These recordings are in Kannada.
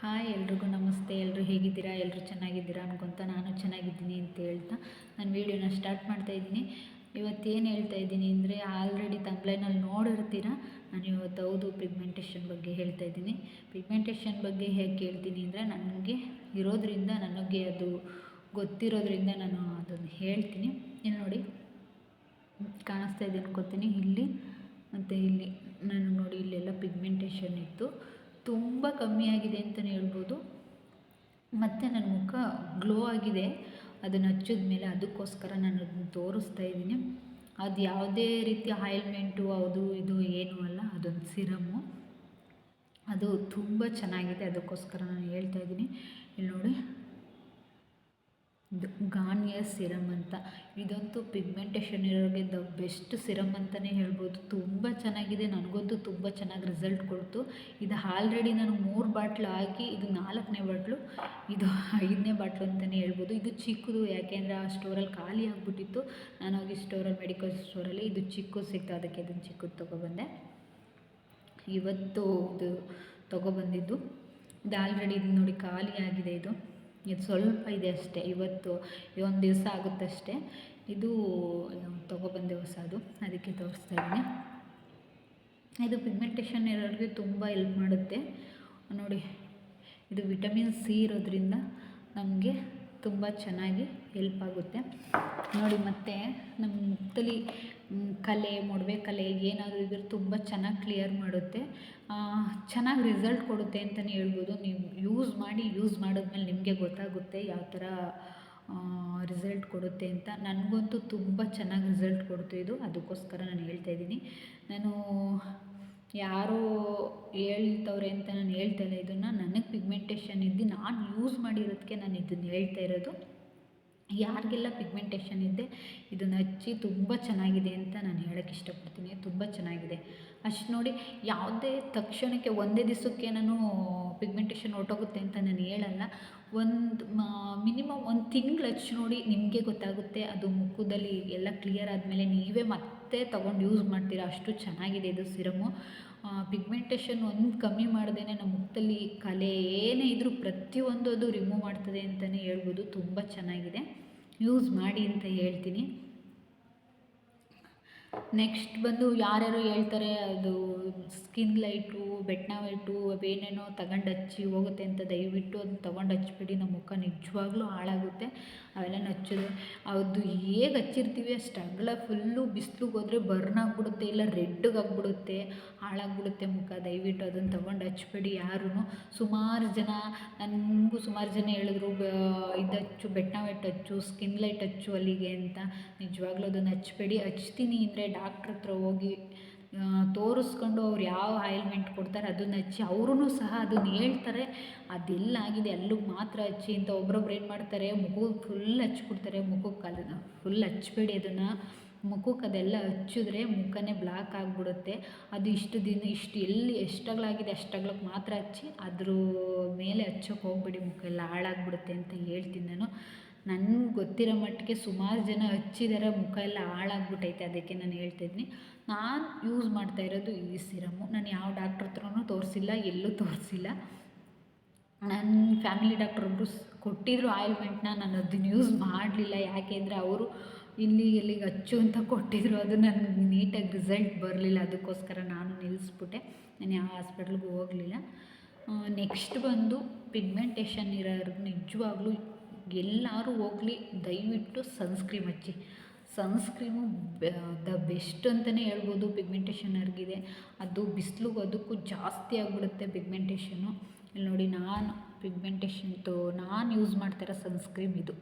ಹಾಯ್ ಎಲ್ರಿಗೂ ನಮಸ್ತೆ. ಎಲ್ಲರೂ ಹೇಗಿದ್ದೀರಾ? ಎಲ್ಲರೂ ಚೆನ್ನಾಗಿದ್ದೀರಾ ಅನ್ಕೊತ ನಾನು ಚೆನ್ನಾಗಿದ್ದೀನಿ ಅಂತ ಹೇಳ್ತಾ ನಾನು ವೀಡಿಯೋನ ಸ್ಟಾರ್ಟ್ ಮಾಡ್ತಾ ಇದ್ದೀನಿ. ಇವತ್ತೇನು ಹೇಳ್ತಾ ಇದ್ದೀನಿ ಅಂದರೆ ಆಲ್ರೆಡಿ ತಂಬ್ಲೈನಲ್ಲಿ ನೋಡಿರ್ತೀರ? ನಾನು ಇವತ್ತು ಹೌದು ಪಿಗ್ಮೆಂಟೇಷನ್ ಬಗ್ಗೆ ಹೇಳ್ತಾ ಇದ್ದೀನಿ. ಪಿಗ್ಮೆಂಟೇಷನ್ ಬಗ್ಗೆ ಹೇಗೆ ಕೇಳ್ತೀನಿ ಅಂದರೆ ನನಗೆ ಇರೋದರಿಂದ ನನಗೆ ಅದು ಗೊತ್ತಿರೋದ್ರಿಂದ ನಾನು ಅದನ್ನು ಹೇಳ್ತೀನಿ. ಇಲ್ಲಿ ನೋಡಿ, ಕಾಣಿಸ್ತಾ ಇದೆ ಅನ್ಕೋತೀನಿ. ಇಲ್ಲಿ ಮತ್ತು ಇಲ್ಲಿ, ನಾನು ನೋಡಿ ಇಲ್ಲೆಲ್ಲ ಪಿಗ್ಮೆಂಟೇಷನ್ ಇತ್ತು. ತುಂಬ ಕಮ್ಮಿ ಆಗಿದೆ ಅಂತಲೇ ಹೇಳ್ಬೋದು. ಮತ್ತು ನನ್ನ ಮುಖ ಗ್ಲೋ ಆಗಿದೆ. ಅದನ್ನು ಹಚ್ಚಿದ ಮೇಲೆ ಅದಕ್ಕೋಸ್ಕರ ನಾನು ಅದನ್ನು ತೋರಿಸ್ತಾ ಇದ್ದೀನಿ. ಅದು ಯಾವುದೇ ರೀತಿ ಆಯಿಲ್ಮೆಂಟು ಅದು ಇದು, ಏನೂ ಅಲ್ಲ, ಅದೊಂದು ಸಿರಮ್ಮು ಅದು ತುಂಬ ಚೆನ್ನಾಗಿದೆ. ಅದಕ್ಕೋಸ್ಕರ ನಾನು ಹೇಳ್ತಾ ಇದ್ದೀನಿ. ಇಲ್ಲಿ ನೋಡಿ. ಗಾರ್ನಿಯರ್ ಸಿರಮ್ ಅಂತ. ಇದಂತೂ ಪಿಗ್ಮೆಂಟೇಷನ್ ಇರೋರಿಗೆ ದ ಬೆಸ್ಟ್ ಸಿರಮ್ ಅಂತಲೇ ಹೇಳ್ಬೋದು. ತುಂಬ ಚೆನ್ನಾಗಿದೆ. ನನಗಂತೂ ತುಂಬ ಚೆನ್ನಾಗಿ ರಿಸಲ್ಟ್ ಕೊಡ್ತು. ಇದು ಆಲ್ರೆಡಿ ನಾನು ಮೂರು ಬಾಟ್ಲು ಹಾಕಿ, ಇದು ನಾಲ್ಕನೇ ಬಾಟ್ಲು, ಇದು ಐದನೇ ಬಾಟ್ಲು ಅಂತಲೇ ಹೇಳ್ಬೋದು. ಇದು ಚಿಕ್ಕದು, ಯಾಕೆಂದರೆ ಆ ಸ್ಟೋರಲ್ಲಿ ಖಾಲಿ ಆಗಿಬಿಟ್ಟಿತ್ತು. ನಾನು ಹೋಗಿ ಸ್ಟೋರಲ್ಲಿ, ಮೆಡಿಕಲ್ ಸ್ಟೋರಲ್ಲಿ ಇದು ಚಿಕ್ಕದು ಸಿಕ್ತು. ಅದಕ್ಕೆ ಇದನ್ನು ಚಿಕ್ಕದು ತೊಗೊಬಂದೆ. ಇವತ್ತು ಇದು ತೊಗೊಬಂದಿದ್ದು. ಇದು ಆಲ್ರೆಡಿ ಇದು ನೋಡಿ ಖಾಲಿ ಆಗಿದೆ ಇದು. ಇದು ಸ್ವಲ್ಪ ಇದೆ ಅಷ್ಟೇ, ಇವತ್ತು ಒಂದು ದಿವಸ ಆಗುತ್ತಷ್ಟೇ ಇದು ತೊಗೊಬಂದೆ ಹೊಸದು, ಅದಕ್ಕೆ ತೋರಿಸ್ತಾ ಇದ್ದೀನಿ. ಇದು ಪಿಗ್ಮೆಂಟೇಷನ್ ಇರೋರಿಗೆ ತುಂಬ ಹೆಲ್ಪ್ ಮಾಡುತ್ತೆ. ನೋಡಿ, ಇದು ವಿಟಮಿನ್ ಸಿ ಇರೋದ್ರಿಂದ ನಮಗೆ ತುಂಬ ಚೆನ್ನಾಗಿ ಹೆಲ್ಪ್ ಆಗುತ್ತೆ. ನೋಡಿ, ಮತ್ತು ನಮ್ಮ ಮುಖದಲ್ಲಿ ಕಲೆ, ಮೊಡವೆ ಕಲೆ ಏನಾದರೂ ಇದ್ರೆ ತುಂಬ ಚೆನ್ನಾಗಿ ಕ್ಲಿಯರ್ ಮಾಡುತ್ತೆ. ಚೆನ್ನಾಗಿ ರಿಸಲ್ಟ್ ಕೊಡುತ್ತೆ ಅಂತಲೇ ಹೇಳ್ಬೋದು. ನೀವು ಯೂಸ್ ಮಾಡಿ ಯೂಸ್ ಮಾಡಿದ್ಮೇಲೆ ನಿಮಗೆ ಗೊತ್ತಾಗುತ್ತೆ ಯಾವ ಥರ ರಿಸಲ್ಟ್ ಕೊಡುತ್ತೆ ಅಂತ. ನನಗಂತೂ ತುಂಬ ಚೆನ್ನಾಗಿ ರಿಸಲ್ಟ್ ಕೊಡ್ತು ಇದು. ಅದಕ್ಕೋಸ್ಕರ ನಾನು ಹೇಳ್ತಾ ಇದ್ದೀನಿ. ನಾನು ಯಾರು ಹೇಳ್ತವ್ರೆ ಅಂತ ನಾನು ಹೇಳ್ತಾ ಇಲ್ಲ ಇದನ್ನು. ನನಗೆ ಪಿಗ್ಮೆಂಟೇಷನ್ ಇದ್ದು ನಾನು ಯೂಸ್ ಮಾಡಿರೋದಕ್ಕೆ ನಾನು ಇದನ್ನು ಹೇಳ್ತಾ ಇರೋದು. ಯಾರಿಗೆಲ್ಲ ಪಿಗ್ಮೆಂಟೇಷನ್ ಇದೆ, ಇದನ್ನು ಹಚ್ಚಿ ತುಂಬ ಚೆನ್ನಾಗಿದೆ ಅಂತ ನಾನು ಹೇಳೋಕ್ಕೆ ಇಷ್ಟಪಡ್ತೀನಿ. ತುಂಬ ಚೆನ್ನಾಗಿದೆ. ಅಷ್ಟು ನೋಡಿ ಯಾವುದೇ ತಕ್ಷಣಕ್ಕೆ ಒಂದೇ ದಿವಸಕ್ಕೆ ನಾನು ಪಿಗ್ಮೆಂಟೇಷನ್ ಹೊರ್ಟೋಗುತ್ತೆ ಅಂತ ನಾನು ಹೇಳಲ್ಲ. ಒಂದು ಮಿನಿಮಮ್ ಒಂದು ತಿಂಗ್ಳು ಹಚ್ಚಿ ನೋಡಿ ನಿಮಗೆ ಗೊತ್ತಾಗುತ್ತೆ. ಅದು ಮುಖದಲ್ಲಿ ಎಲ್ಲ ಕ್ಲಿಯರ್ ಆದಮೇಲೆ ನೀವೇ ಮತ್ತೆ ತೊಗೊಂಡು ಯೂಸ್ ಮಾಡ್ತೀರಾ. ಅಷ್ಟು ಚೆನ್ನಾಗಿದೆ ಇದು ಸಿರಮು ಪಿಗ್ಮೆಂಟೇಷನ್ ಒಂದು ಕಮ್ಮಿ ಮಾಡ್ದೇ ನಮ್ಮ ಮುಖದಲ್ಲಿ ಕಲೆ ಏನೇ ಇದ್ದರೂ ಪ್ರತಿಯೊಂದು ಅದು ರಿಮೂವ್ ಮಾಡ್ತದೆ ಅಂತಲೇ ಹೇಳ್ಬೋದು. ತುಂಬ ಚೆನ್ನಾಗಿದೆ. ಯೂಸ್ ಮಾಡಿ ಅಂತ ಹೇಳ್ತೀನಿ. ನೆಕ್ಸ್ಟ್ ಬಂದು ಯಾರ್ಯಾರು ಹೇಳ್ತಾರೆ, ಅದು ಸ್ಕಿನ್ ಲೈಟು, ಬೆಟ್ನ ವೈಟು, ಅವೇನೇನೋ ತಗೊಂಡು ಹಚ್ಚಿ ಹೋಗುತ್ತೆ ಅಂತ ದಯವಿಟ್ಟು ಅದನ್ನ ತಗೊಂಡು ಹಚ್ಬೇಡಿ, ನಮ್ಮ ಮುಖ ನಿಜವಾಗ್ಲೂ ಹಾಳಾಗುತ್ತೆ, ಅವೆಲ್ಲ ಹಚ್ಚೋದು ಅದು ಹೇಗೆ ಹಚ್ಚಿರ್ತೀವಿ ಅಷ್ಟು ಅಗಲ ಫುಲ್ಲು ಬಿಸ್ಲಿಗೆ ಹೋದರೆ ಬರ್ನ್ ಆಗಿಬಿಡುತ್ತೆ, ಇಲ್ಲ ರೆಡ್ಗೆ ಆಗಿಬಿಡುತ್ತೆ, ಹಾಳಾಗ್ಬಿಡುತ್ತೆ ಮುಖ. ದಯವಿಟ್ಟು ಅದನ್ನು ತಗೊಂಡು ಹಚ್ಬೇಡಿ ಯಾರೂ ಸುಮಾರು ಜನ, ನನಗೂ ಸುಮಾರು ಜನ ಹೇಳಿದ್ರು ಇದು ಹಚ್ಚು ಬೆಟ್ನ ವೈಟ್ ಹಚ್ಚು, ಸ್ಕಿನ್ ಲೈಟ್ ಹಚ್ಚು ಅಲ್ಲಿಗೆ ಅಂತ. ನಿಜವಾಗ್ಲೂ ಅದನ್ನು ಹಚ್ಬೇಡಿ. ಹಚ್ತೀನಿ ಅಂದರೆ ಡಾಕ್ಟ್ರ್ ಹತ್ರ ಹೋಗಿ ತೋರಿಸ್ಕೊಂಡು ಅವ್ರು ಯಾವ ಆಯಿಲ್ಮೆಂಟ್ ಕೊಡ್ತಾರೆ ಅದನ್ನ ಹಚ್ಚಿ ಅವ್ರೂ ಸಹ ಅದನ್ನ ಹೇಳ್ತಾರೆ. ಅದೆಲ್ಲ ಆಗಿದೆ ಅಲ್ಲಿಗೆ ಮಾತ್ರ ಹಚ್ಚಿ ಅಂತ ಒಬ್ರೊಬ್ರು ಏನು ಮಾಡ್ತಾರೆ ಮುಖಕ್ಕೆ ಫುಲ್ ಹಚ್ಬಿಡ್ತಾರೆ ಮುಖಕ್ಕೆ ಅದನ್ನು ಫುಲ್ ಹಚ್ಚಬೇಡಿ ಅದನ್ನು. ಮುಖಕ್ಕೆ ಅದೆಲ್ಲ ಹಚ್ಚಿದ್ರೆ ಮುಖನೇ ಬ್ಲಾಕ್ ಆಗಿಬಿಡುತ್ತೆ. ಅದು ಇಷ್ಟು ದಿನ ಇಷ್ಟು ಎಲ್ಲಿ ಎಷ್ಟಗ್ಲಾಗಿದೆ ಅಷ್ಟಾಗ್ಲಕ್ಕೆ ಮಾತ್ರ ಹಚ್ಚಿ ಅದ್ರ ಮೇಲೆ ಹಚ್ಚೋಕೆ ಹೋಗ್ಬೇಡಿ, ಮುಖ ಎಲ್ಲ ಹಾಳಾಗ್ಬಿಡುತ್ತೆ ಅಂತ ಹೇಳ್ತೀನಿ ನಾನು. ನನ್ಗೆ ಗೊತ್ತಿರೋ ಮಟ್ಟಿಗೆ ಸುಮಾರು ಜನ ಹಚ್ಚಿದ್ದಾರೆ ಮುಖ ಎಲ್ಲ ಹಾಳಾಗ್ಬಿಟ್ಟೈತೆ ಅದಕ್ಕೆ ನಾನು ಹೇಳ್ತಿದ್ದೀನಿ ನಾನು ಯೂಸ್ ಮಾಡ್ತಾ ಇರೋದು ಈ ಸಿರಮ್ಮು ನಾನು ಯಾವ ಡಾಕ್ಟ್ರ್ ಹತ್ರನೂ ತೋರಿಸಿಲ್ಲ, ಎಲ್ಲೂ ತೋರಿಸಿಲ್ಲ. ನನ್ನ ಫ್ಯಾಮಿಲಿ ಡಾಕ್ಟ್ರ್ ಒಬ್ಬರು ಕೊಟ್ಟಿದ್ರು ಆಯಿಲ್ಮೆಂಟ್ನ ನಾನು ಅದನ್ನು ಯೂಸ್ ಮಾಡಲಿಲ್ಲ. ಯಾಕೆಂದರೆ ಅವರು ಇಲ್ಲಿ ಎಲ್ಲಿಗೆ ಹಚ್ಚು ಅಂತ ಕೊಟ್ಟಿದ್ರು, ಅದು ನನಗೆ ನೀಟಾಗಿ ರಿಸಲ್ಟ್ ಬರಲಿಲ್ಲ. ಅದಕ್ಕೋಸ್ಕರ ನಾನು ನಿಲ್ಲಿಸ್ಬಿಟ್ಟೆ ನಾನು ಯಾವ ಹಾಸ್ಪಿಟ್ಲಿಗೂ ಹೋಗಲಿಲ್ಲ. ನೆಕ್ಸ್ಟ್ ಬಂದು ಪಿಗ್ಮೆಂಟೇಷನ್ ಇರೋರು ನಿಜವಾಗ್ಲೂ ಎಲ್ಲರೂ ಹೋಗ್ಲಿ, ದಯವಿಟ್ಟು ಸನ್ಸ್ಕ್ರೀಮ್ ಹಚ್ಚಿ. ಸನ್ಸ್ಕ್ರೀಮು ದ ಬೆಸ್ಟ್ ಅಂತಲೇ ಹೇಳ್ಬೋದು ಪಿಗ್ಮೆಂಟೇಷನರ್ಗಿದೆ ಅದು ಬಿಸಿಲಿಗೂ ಅದಕ್ಕೂ ಜಾಸ್ತಿ ಆಗಿಬಿಡುತ್ತೆ ಪಿಗ್ಮೆಂಟೇಷನು. ಇಲ್ಲಿ ನೋಡಿ, ನಾನು ಪಿಗ್ಮೆಂಟೇಷನ್ದು, ನಾನು ಯೂಸ್ ಮಾಡ್ತಿರೋ ಸನ್ಸ್ಕ್ರೀಮ್ ಇದು.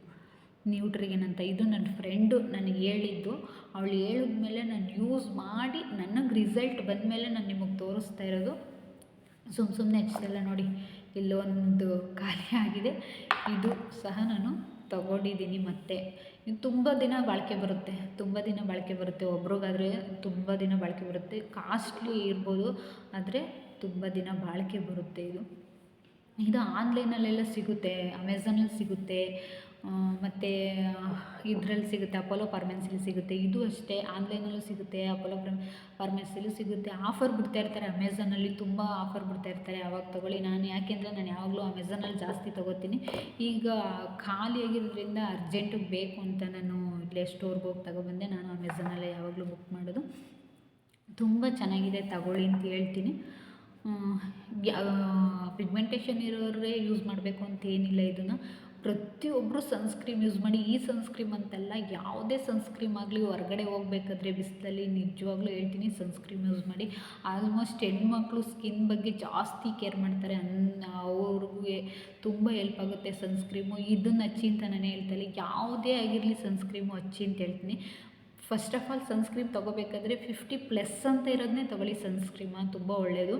ನ್ಯೂಟ್ರಿಗನ್ ಅಂತ ಇದು ನನ್ನ ಫ್ರೆಂಡು ನನಗೆ ಹೇಳಿದ್ದು. ಅವಳು ಹೇಳಿದ್ಮೇಲೆ ನಾನು ಯೂಸ್ ಮಾಡಿ, ನನಗೆ ರಿಸಲ್ಟ್ ಬಂದಮೇಲೆ ನಾನು ನಿಮಗೆ ತೋರಿಸ್ತಾ ಇರೋದು. ಸುಮ್ಮ ಸುಮ್ಮನೆ ಹೆಚ್ಚಿಸಲ್ಲ ನೋಡಿ. ಇಲ್ಲೊಂದು ಖಾಲಿ ಆಗಿದೆ. ಇದು ಸಹ ನಾನು ತಗೊಂಡಿದ್ದೀನಿ ಮತ್ತೆ. ಇದು ತುಂಬ ದಿನ ಬಾಳಿಕೆ ಬರುತ್ತೆ. ತುಂಬ ದಿನ ಬಾಳಿಕೆ ಬರುತ್ತೆ. ಒಬ್ರಿಗಾದ್ರೆ ತುಂಬ ದಿನ ಬಾಳಿಕೆ ಬರುತ್ತೆ. ಕಾಸ್ಟ್ಲಿ ಇರ್ಬೋದು, ಆದರೆ ತುಂಬ ದಿನ ಬಾಳಿಕೆ ಬರುತ್ತೆ ಇದು. ಇದು ಆನ್ಲೈನಲ್ಲೆಲ್ಲ ಸಿಗುತ್ತೆ ಅಮೆಝಾನಲ್ಲಿ ಸಿಗುತ್ತೆ. ಮತ್ತು ಇದ್ರಲ್ಲಿ ಸಿಗುತ್ತೆ ಅಪೋಲೋ ಫಾರ್ಮೆನ್ಸಿಲಿ ಸಿಗುತ್ತೆ. ಇದು ಅಷ್ಟೇ ಆನ್ಲೈನಲ್ಲೂ ಸಿಗುತ್ತೆ ಅಪೋಲೋ ಫಾರ್ಮೆನ್ಸಿಲೂ ಸಿಗುತ್ತೆ. ಆಫರ್ ಬಿಡ್ತಾ ಇರ್ತಾರೆ ಅಮೆಝಾನಲ್ಲಿ ತುಂಬ ಆಫರ್ ಬಿಡ್ತಾ ಇರ್ತಾರೆ ಯಾವಾಗ ತೊಗೊಳ್ಳಿ ನಾನು. ಯಾಕೆಂದರೆ ನಾನು ಯಾವಾಗಲೂ ಅಮೆಝಾನಲ್ಲಿ ಜಾಸ್ತಿ ತೊಗೋತೀನಿ. ಈಗ ಖಾಲಿಯಾಗಿರೋದ್ರಿಂದ ಅರ್ಜೆಂಟಿಗೆ ಬೇಕು ಅಂತ ನಾನು ಇಲ್ಲೇ ಸ್ಟೋರ್ಗೆ ಹೋಗಿ ತಗೊಬಂದೆ. ನಾನು ಅಮೆಝಾನಲ್ಲೇ ಯಾವಾಗಲೂ ಬುಕ್ ಮಾಡೋದು. ತುಂಬ ಚೆನ್ನಾಗಿದೆ, ತಗೊಳ್ಳಿ ಅಂತ ಹೇಳ್ತೀನಿ. ಪಿಗ್ಮೆಂಟೇಷನ್ ಇರೋರೇ ಯೂಸ್ ಮಾಡಬೇಕು ಅಂತ ಏನಿಲ್ಲ ಇದನ್ನು. ಪ್ರತಿಯೊಬ್ಬರು ಸನ್ಸ್ಕ್ರೀಮ್ ಯೂಸ್ ಮಾಡಿ, ಈ ಸನ್ಸ್ಕ್ರೀಮ್ ಅಂತಲ್ಲ ಯಾವುದೇ ಸನ್ಸ್ಕ್ರೀಮ್ ಆಗಲಿ ಹೊರಗಡೆ ಹೋಗ್ಬೇಕಾದ್ರೆ ಬಿಸಿಲಲ್ಲಿ ನಿಜವಾಗ್ಲೂ ಹೇಳ್ತೀನಿ ಸನ್ಸ್ಕ್ರೀಮ್ ಯೂಸ್ ಮಾಡಿ. ಆಲ್ಮೋಸ್ಟ್ ಹೆಣ್ಮಕ್ಳು ಸ್ಕಿನ್ ಬಗ್ಗೆ ಜಾಸ್ತಿ ಕೇರ್ ಮಾಡ್ತಾರೆ. ಅನ್ನ ಅವ್ರಿಗೆ ತುಂಬ ಹೆಲ್ಪ್ ಆಗುತ್ತೆ ಸನ್ಸ್ಕ್ರೀಮು. ಇದನ್ನು ಹಚ್ಚಿ ಅಂತ ನಾನು ಹೇಳ್ತಾಯಿಲ್ಲ ಯಾವುದೇ ಆಗಿರಲಿ ಸನ್ಸ್ಕ್ರೀಮು ಹಚ್ಚಿ ಅಂತ ಹೇಳ್ತೀನಿ. ಫಸ್ಟ್ ಆಫ್ ಆಲ್ ಸನ್ಸ್ಕ್ರೀಮ್ ತೊಗೋಬೇಕಾದ್ರೆ ಫಿಫ್ಟಿ ಪ್ಲಸ್ ಅಂತ ಇರೋದನ್ನೇ ತೊಗೊಳ್ಳಿ ಸನ್ಸ್ಕ್ರೀಮ, ತುಂಬ ಒಳ್ಳೆಯದು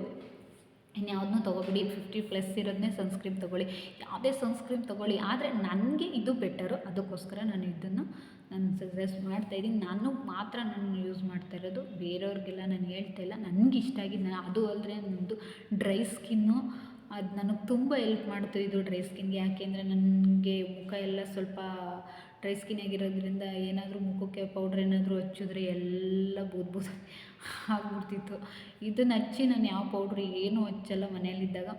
ಇನ್ಯಾವುದನ್ನೂ ತೊಗೋಬೇಡಿ ಫಿಫ್ಟಿ ಪ್ಲಸ್ ಇರೋದನ್ನೇ ಸನ್ಸ್ಕ್ರೀಮ್ ತೊಗೊಳ್ಳಿ. ಯಾವುದೇ ಸನ್ಸ್ಕ್ರೀಮ್ ತೊಗೊಳ್ಳಿ, ಆದರೆ ನನಗೆ ಇದು ಬೆಟರು ಅದಕ್ಕೋಸ್ಕರ ನಾನು ಇದನ್ನು ನಾನು ಸಜೆಸ್ಟ್ ಮಾಡ್ತಾಯಿದ್ದೀನಿ ನಾನು ಮಾತ್ರ ನಾನು ಯೂಸ್ ಮಾಡ್ತಾ ಇರೋದು. ಬೇರೆಯವ್ರಿಗೆಲ್ಲ ನಾನು ಹೇಳ್ತಾ ಇಲ್ಲ. ನನಗೆ ಇಷ್ಟ ಆಗಿದ್ದು ನಾನು ಅದು ಅಲ್ಲದೆ ನನ್ನದು ಡ್ರೈ ಸ್ಕಿನ್ನು ಅದು ನನಗೆ ತುಂಬ ಹೆಲ್ಪ್ ಮಾಡ್ತು ಇದು ಡ್ರೈ ಸ್ಕಿನ್ಗೆ ಯಾಕೆಂದರೆ ನನಗೆ ಮುಖ ಎಲ್ಲ ಸ್ವಲ್ಪ ಡ್ರೈ ಸ್ಕಿನ್ ಆಗಿರೋದ್ರಿಂದ ಏನಾದರೂ ಮುಖಕ್ಕೆ ಪೌಡ್ರ್ ಏನಾದರೂ ಹಚ್ಚಿದ್ರೆ ಎಲ್ಲ ಬೂದು ಬೂದು ಆಗ್ಬಿಡ್ತಿತ್ತು. ಇದನ್ನು ಹಚ್ಚಿ ನಾನು ಯಾವ ಪೌಡ್ರ್ ಏನೂ ಹಚ್ಚಲ್ಲ ಮನೇಲಿದ್ದಾಗ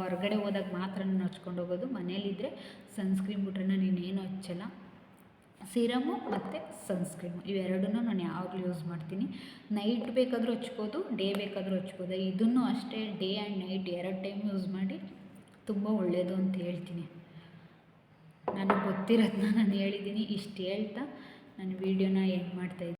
ಹೊರಗಡೆ ಹೋದಾಗ ಮಾತ್ರ ನಾನು ಹಚ್ಕೊಂಡು ಹೋಗೋದು. ಮನೇಲಿದ್ದರೆ ಸನ್ಸ್ಕ್ರೀಮ್ ಬಿಟ್ರೆ ನಾನು ಇನ್ನೇನು ಹಚ್ಚಲ್ಲ. ಸಿರಮು ಮತ್ತು ಸನ್ಸ್ಕ್ರೀಮು ಇವೆರಡನ್ನೂ ನಾನು ಯಾವಾಗಲೂ ಯೂಸ್ ಮಾಡ್ತೀನಿ. ನೈಟ್ ಬೇಕಾದರೂ ಹಚ್ಬೋದು ಡೇ ಬೇಕಾದರೂ ಹಚ್ಬೋದು. ಇದನ್ನು ಅಷ್ಟೇ ಡೇ ಆ್ಯಂಡ್ ನೈಟ್ ಎರಡು ಟೈಮ್ ಯೂಸ್ ಮಾಡಿ ತುಂಬ ಒಳ್ಳೆಯದು ಅಂತ ಹೇಳ್ತೀನಿ. ನನಗೆ ಗೊತ್ತಿರೋದನ್ನ ನಾನು ಹೇಳಿದ್ದೀನಿ. ಇಷ್ಟು ಹೇಳ್ತಾ ನಾನು ವೀಡಿಯೋನ ಎಂಡ್ ಮಾಡ್ತಾಯಿದ್ದೀನಿ